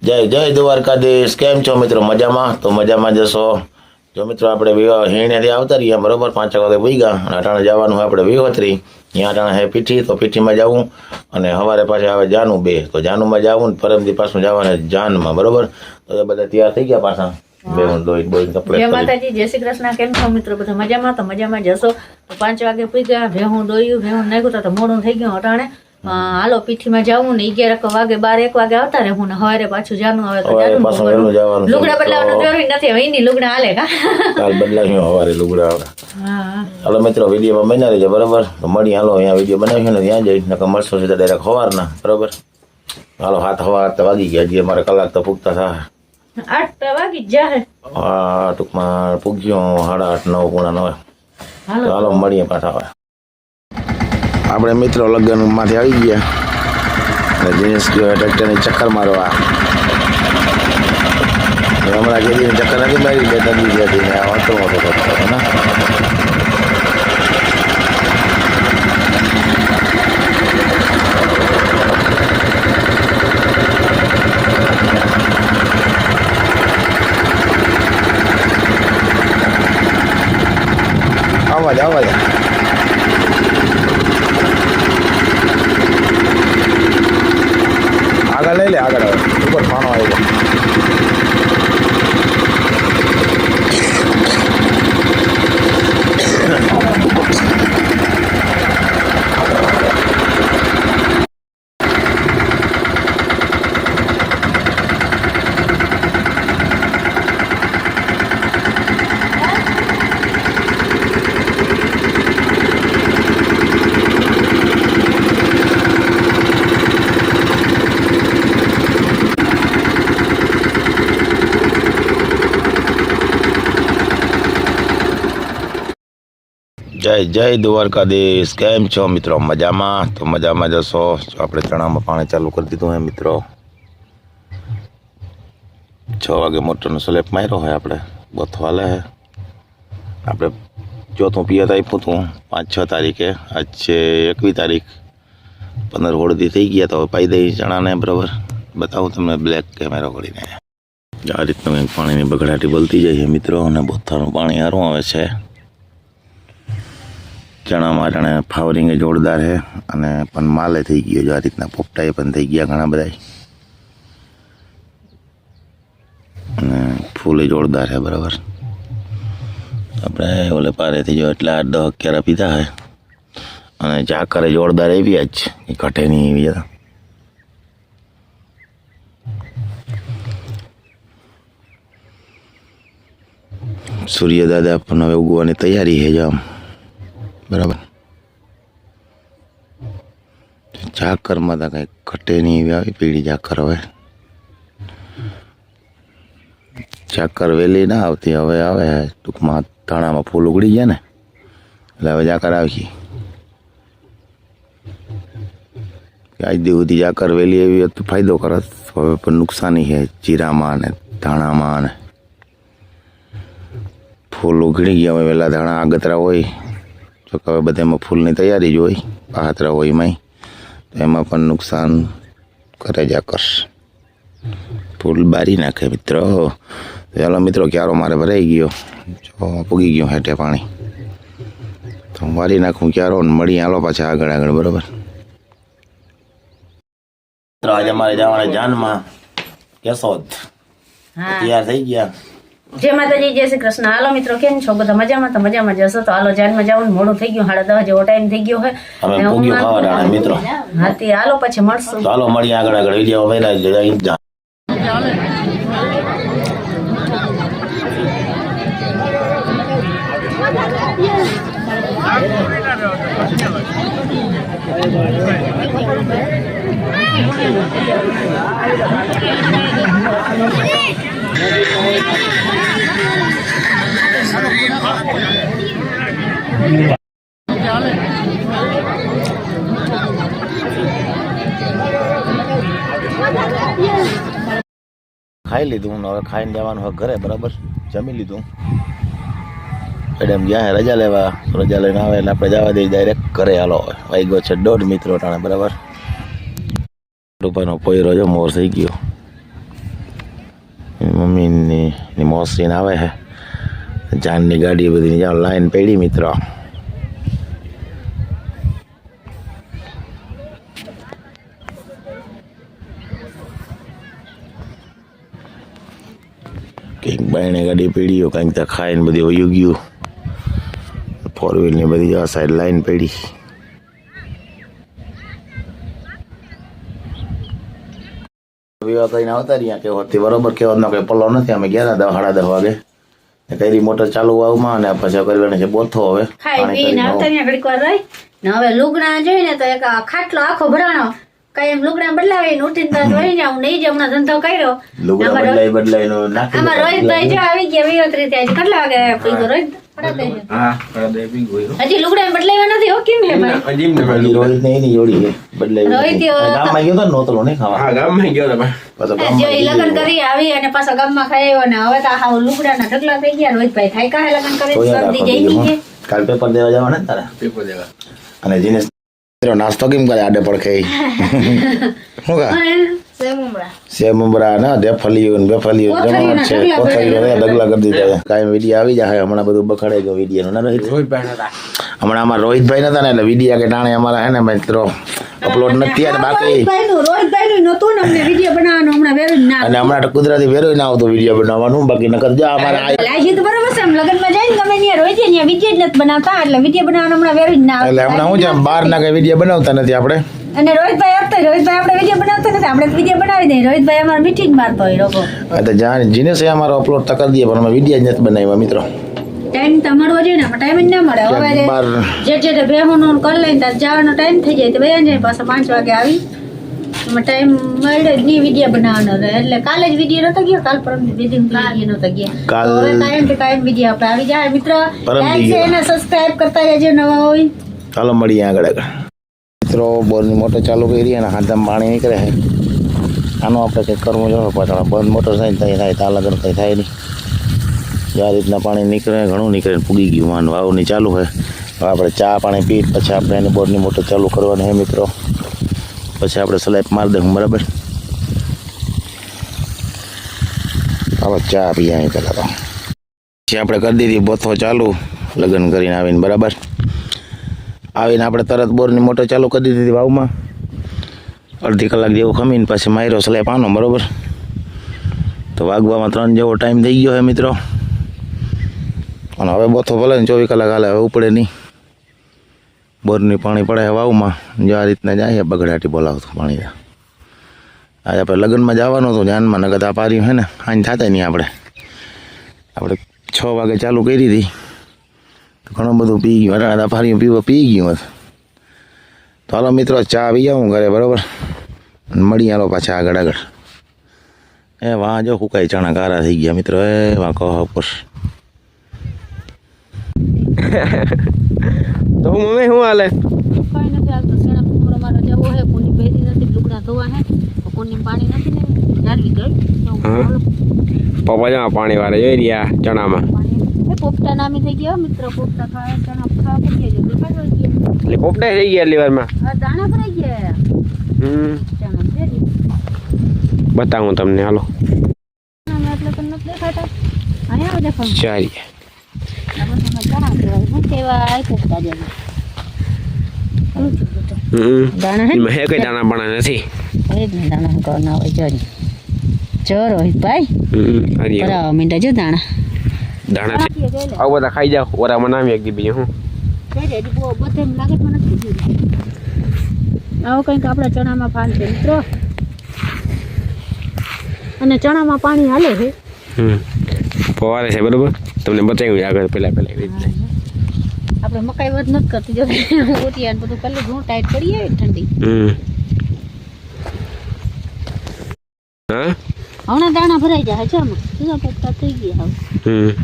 જય જય દ્વારકાધીશ. કેમ છો મિત્રો? મજામાં? તો મજામાં જશો. જો મિત્રો આપણે વિવાહ હીણેથી આવતા રહીએ બરોબર? પાંચ વાગે ગયા અને અટાણે જવાનું હોય આપણે વિહોત્રી ત્યાં અટાણે હે પીઠી તો પીઠીમાં જવું અને સવારે પાછા આવે જાનું બે. તો જાનુમાં જવું ને પરમથી પાછું જવાનું જાનમાં બરોબર? તો બધા તૈયાર થઈ ગયા પાછા. બે દોઈ દોઈ કપડે જય માતાજી જય શ્રી કૃષ્ણ. કેમ છો મિત્રો? બધા મજામાં? તો મજામાં જશો. તો પાંચ વાગે પી ગયા ભેહું દોયું ભેહું નાખ્યું તો મોડું થઈ ગયું અટાણે. હાલો પીઠીમાં જવું ને અગિયાર વાગે બાર એક વાગે આવતા રહે હું ને હવારે પાછું જાનું આવે તો જાનું લુગડા બદલાવાનું જરૂરી નથી હવે એની લુગડા હાલે કા કાલ બદલાશું હવારે લુગડા હાલો મિત્રો વિડીયોમાં બના રહેજો બરાબર? મળી હાલો અહીંયા વીડિયો બનાવ્યો ને ત્યાં જઈ નકર મળશો સીધા ડાયરેક્ટ સવારના બરાબર? હાલો હાથ હવા હાથ વાગી ગયા હજી અમારે કલાક તો પૂગતા થાય આઠ વાગી જાય હા ટૂંકમાં પૂગ્યો સાડા આઠ નવ પૂણા નવ. હાલો. મળીએ પાછા આપણે મિત્રો લગ્નમાંથી આવી ગયા. અને દિનેશ ગયો ટ્રેક્ટરની ચક્કર મારવા. હમણાં કીધી ચક્કર નથી મારી, બે ત્રણ ગયા હતી ને આ વાંચો મોટો કરતો ને આવવા દે આવવા દે આગળ લઈ લે આગળ હવે ઉપર ફાણો આવી ગયો જય જય દ્વારકાધીશ. કેમ છો મિત્રો? મજામાં? તો મજામાં જશો આપણે ચણામાં પાણી ચાલુ કરી દીધું હે મિત્રો. છ વાગે મોટરનો સ્લેપ માર્યો હોય આપણે. બોથવા લે હે. આપણે ચોથું પિયત આપ્યું હતું. પાંચ, છ તારીખે. આજ છે એકવી તારીખ. પંદર હોળદી થઈ ગયા તો પાઈ દઈ ચણાને, બરાબર? બતાવું તમને બ્લેક કેમેરો કરીને. આ રીતનું પાણીની બગડાટી બોલતી જાય છે મિત્રો, અને બોથાનું પાણી સારું આવે છે. ચણા મારણે ફાવરિંગ જોરદાર છે અને પણ માલે થઈ ગયો જો આ રીતના પોપટાએ પણ થઈ ગયા ઘણા બધા અને ફૂલે જોરદાર છે, બરાબર. આપણે ઓલે પારેથી જો એટલા આઠ દહ અગિયાર પીધા છે. અને ચાકરે જોરદાર એવી જ, એ ઘટે નહીં એવી જતા સૂર્ય દાદા પણ હવે ઉગવાની તૈયારી છે જો આમ. બરાબર. ઝાકરમાં તો કંઈ ઘટે નહીં એવી આવી પીળી ઝાકર હવે. ઝાકર વહેલી ના આવતી, હવે આવે. ટૂંકમાં ધાણામાં ફૂલ ઉગડી ગયા ને. એટલે હવે ઝાકર આવી આજ દી સુધી ઝાકર વહેલી એવી હતી, ફાયદો કરત હવે પણ નુકસાની છે જીરામાં ને ધાણામાં ને. ફૂલ ઉઘડી ગયા હોય વહેલા ધાણા આગતરા હોય. જો કે હવે બધામાં ફૂલની તૈયારી જ હોય પાહતરા હોય એમાંય. તો એમાં પણ નુકસાન કરે જ આકર્ષ. ફૂલ બારી નાખે મિત્રો. ચાલો મિત્રો ક્યારો મારે ભરાઈ ગયો? જો પૂગી ગયો હેઠે પાણી. તો હું વારી નાખું ક્યારો ને મળી હાલો પાછા આગળ આગળ બરોબર? આજે અમારે જવાના જાનમાં કેશોદ. તૈયાર થઈ ગયા. જય માતાજી જય શ્રી કૃષ્ણ. હાલો મિત્રો કેમ છો? બધા મજામાં? તો મજામાં જશો તો હાલો જાનમાં જાવું મોડું થઈ ગયું. સાડા દસ જેવો ટાઈમ થઈ ગયો હોય મિત્રો. હાથી હાલો પછી મળશું. હાલો મળીએ આગળ આગળ. વીડિયો વહેલા જ ખાઈ લીધું હવે ખાઈને જવાનું હોય ઘરે, બરાબર? જમી લીધું મેડમ ગયા હે, રજા લેવા. રજા લઈને આવે એટલે આપણે જવા દઈએ ડાયરેક્ટ ઘરે હાલો. વાગ્યો છે દોઢ મિત્રો ટાણે, બરાબર? રૂપાનો પોયરો જો મોર થઈ ગયો. મમ્મીની ની મોસીને આવે છે જાનની ગાડી બધી જ્યાં લાઈન પડી મિત્રો. કંઈક બાયણે ગાડી પડી કંઈક તો ખાઈને બધી વયું ગયું. ફોર વ્હીલની બધી આ સાઈડ લાઈન પડી. વિવાહ કરીને આવતા રહ્યા કે હોતી બરોબર કહેવાનો કંઈ પલ્લો નથી. અમે ગયા હતા સાડા દસ વાગે. ને કઈ મોટર ચાલુ આવમાં અને પછી કરવાની છે બોથો હવે ખાઈ પીને આવતા ત્યાં ઘડીક વાર રહી. ને હવે લુગડા જોઈને તો એક ખાટલો આખો ભરાણો. કઈ એમ લુગડા બદલાવીને ઉઠીને તરત વહી જાઉં. નહીં જ હમણાં ધંધો કર્યો. લુગડા આમાં બદલાઈ નો નાખી આમાં રોહિતભાઈ જો આવી ગયા વિયોત્રી રીતે કેટલા વાગે પીગો રોહિત હજી લુગડા બદલાવ્યા નથી ભાઈ? રોહિત ને એની જોડી છે રોહિત ગયો તો ને નહીં ખાવા. હા ગયો તો પાછો લગ્ન કરી આવી અને પાછો ગામમાં ખાઈ આવ્યો ને હવે તો હાવ લુગડાના ઢગલા થઈ ગયા રોહિતભાઈ થાય કાહે લગન કરી તો યાર શરદી રાખો જઈ બીજું કાલ પેપર દેવા જવાના ને પેપર દેવા. અને જીનેશ નાસ્તો કેમ કરે આડે પડખે શું કા સેવ મમરા ના બેફલિયું જમાવટ છે. કોથળીઓ ડગલા કરી દીધા કાંઈ વીડિયો આવી જાય હમણાં બધું બખડાઈ ગયો વીડિયો ના રોહિત? રોજ પહેલા હતા હમણાં અમારા રોહિતભાઈ નતા ને એટલે વિડીયા કે ટાણે અમારા હે ને મિત્રો અપલોડ નથી બાકી. ને અમને વીડિયો બનાવવાનું હમણાં વેરું જ ના અને હમણાં કુદરતી વેરો ના આવતો વીડિયો બનાવવાનું બાકી નકર જો અમારા આ- તો બરોબર છે આમ જાય ને ગમે ત્યાં રોહિત ત્યાં વીડિયો જ નથી બનાવતા એટલે વીડિયો બનાવવાનું હમણાં વેરું જ ના એટલે હમણાં હું છે બહાર ના કઈ વીડિયો બનાવતા નથી આપણે. અને રોહિતભાઈ આપતા રોહિતભાઈ આપણે વીડિયો બનાવતા નથી આપણે વીડિયો બનાવી દઈએ રોહિતભાઈ અમારે જ મારતો હોય લોકો તો જાણ જીનેશ અમારો અપલોડ તો કરી દઈએ પણ અમે વીડિયો જ નથી બનાવ્યા મિત્રો. ટાઈમ તમારો જોઈએ ને ટાઈમ જ ના મળે. હવે જે જે બેહોનું કરી લઈને જવાનો ટાઈમ થઈ જાય તો બે જાય પાછા પાંચ વાગે આવી. ટાઈમ મળે જ નહીં વીડિયો બનાવવાનો રહે એટલે કાલે જ વીડિયો નતો ગયો કાલ પરમ વીડિયો નતો ગયા. કાલ- હવે કાયમથી કાયમ વીડિયો આપણે આવી જાય. મિત્રો લાઈક છે ગયો. સબસ્ક્રાઇબ કરતા રહેજો નવા હોય. ચાલો મળીએ આગળ આગળ. મિત્રો બોરની મોટર ચાલુ કરી અને હાથમાં પાણી નીકળે છે. આનો આપણે કંઈક કરવું જોઈએ પાછળ બંધ મોટર થાય ત્યાં થાય ત્યાં લગન કંઈ થાય નહીં. જે આ રીતના પાણી નીકળે ઘણું નીકળે પૂગી ગયું. વાન વાવની ચાલુ હોય આપણે ચા પાણી પી પછી આપણે એની બોરની મોટર ચાલુ કરવાની છે મિત્રો. પછી આપણે સ્લેપ મારી દઉં બરાબર? હવે ચા પીએ અહીં પહેલાં તો. પછી આપણે કરી દીધી બોથો ચાલુ, લગ્ન કરીને આવીને, બરાબર? આવીને આપણે તરત બોરની મોટર ચાલુ કરી દીધી વાવમાં. અડધી કલાક જેવું ખમીને પછી માર્યો સ્લેપ આનો બરાબર? તો વાગવામાં ત્રણ જેવો ટાઈમ થઈ ગયો છે મિત્રો. અને હવે બોથો ભલે ચોવીસ કલાક હાલે, હવે ઉપડે નહીં. બોરની પાણી પડે વાવમાં. જો આ રીતના જાય બગડાટી બોલાવતું પાણી આજે આપણે લગ્નમાં જવાનું હતું જાનમાં નગદ આ પાર્યું હે ને, આને થતા નહીં આપણે. આપણે છ વાગે ચાલુ કરી હતી. ઘણું બધું પી ગયું આ પાર્યું પીવા પી ગયું હતું. તો હાલો મિત્રો, ચા પી જાઉં ઘરે, બરાબર? મળી હાલો પાછા આગળ આગળ. એ વાહ, જો હુકાઈ ચણા કારા થઈ ગયા મિત્રો, એ વાહ, કહો પર તો હું મમ્મી શું હાલે? કઈ નથી આવતું સેણા કુમરો મારો જવો હે કોની ભેદી નથી લુગડા ધોવા હે કોની પાણી નથી ને જાળવી ગઈ. પપ્પા જમા પાણી વાળે જોઈ રહ્યા ચણામાં. પોપટા નામી થઈ ગયા મિત્ર. પોપટા ખાવા ચણા ખાવા પડી ગયા. દેખાય એટલે પોપટા થઈ ગયા લીવરમાં? દાણા ભરાઈ ગયા. હમ. બતાવું તમને હાલો. એટલે તમને દેખાતા. અહીંયા દેખો ચારી દાણા હે કઈ દાણા બાણા નથી? એ જ ને દાણા હું હોય જરી ચોર હોય ભાઈ હમ હારી બરાબર મીંડા જો દાણા. દાણા છે. આવું બધા ખાઈ જાઓ ઓરામાં નામ એક દી બીજું હું. આવો કંઈક આપણા ચણામાં છે મિત્રો. અને ચણામાં પાણી હાલે છે. હમ. ફવારે છે બરોબર? તમને બતાવ્યું આગળ પહેલા પહેલા એવી રીતે. આપણે મકાઈ વધ નથી કરતી. જો ઉઠીએ બધું પહેલું ઘણું ટાઈટ કરીએ ઠંડી. હમ. હા? હમણાં દાણા ભરાઈ જાય છે આમાં પત્તા થઈ ગયા હવે.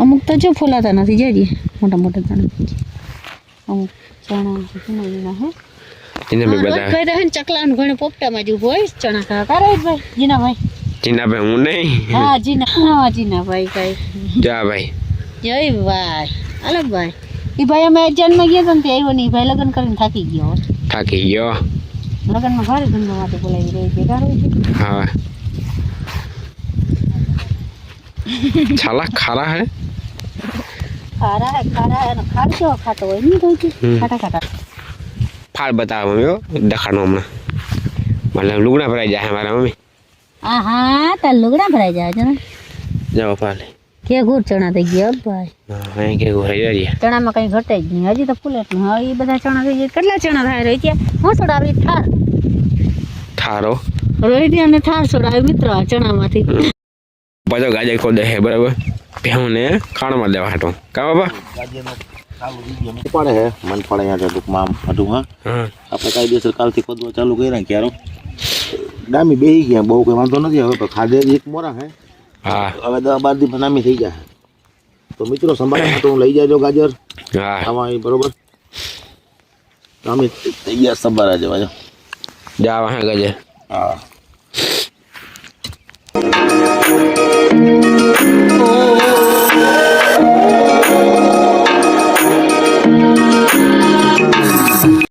અમુક તો જો ફોલાતા નથી જઈએ મોટા મોટા દાણા. અમુક ચણા ઝીણા ઝીણા હે? એને મેં બધા. ચકલાનું ઘણે પોપટામાં જ ઊભો હોય ચણા ખાવા. કારે ભાઈ જીનાભાઈ? ચીના ભાઈ હું નહીં? હા જીના હા જીનાભાઈ કઈ. જા ભાઈ. જય ભાઈ. હાલો ભાઈ. એ ભાઈ અમે જન્મ ગયા હતા ને આવ્યો નહીં ભાઈ લગ્ન કરીને થાકી ગયો. થાકી ગયો? લગ્નમાં ભારે ધંધો માટે બોલાવી રહી છે. ગારો છે. હા. છાલા ખારા હે? ખારા હે ખારા હે ખાર કેવો ખાતો હોય નહીં તો હમ. ખાટા ખાટા. ફાળ બતાવો મમ્મી દેખાડો હમણાં. મને લુગડા ભરાઈ જાય મારા મમ્મી. આ હા તાર લુગડા ભરાઈ જાય છે ને જાઓ ફાલે કે ગુર ચણા થઈ ગયા હો ભાઈ હા અહીં કે ભરાઈ જાય ચણામાં કઈ ઘટે જ નહીં હજી તો ફૂલે જ નહીં હવે એ બધા ચણા થઈ ગયા કેટલા ચણા થાય રોહિત્યા હું સોડાવી થાર થારો રોહિત્યા ને થાર સોડાવી મિત્ર આ ચણામાંથી પાછો ગાજર ખોદે છે બરાબર ભેહુંને ખાણમાં દેવા હાટો કા બાબા પડે હે મન પડે અહીંયા તો ટૂંકમાં આમ હતું હા હા આપણે કાયદેસર કાલથી ખોદવા ચાલુ કર્યા ક્યારો ડામી બેહી ગયા બહુ કઈ વાંધો નથી. હવે ખાધે એક મોરા હે? હા. હવે દવા બાર દી નામી થઈ જાય તો મિત્રો સંભાળે તો હું લઈ જાજો ગાજર. હા. આમાં બરોબર? નામી થઈ ગયા સંભાળા જવા જો. હા ગાજર. હા. Oh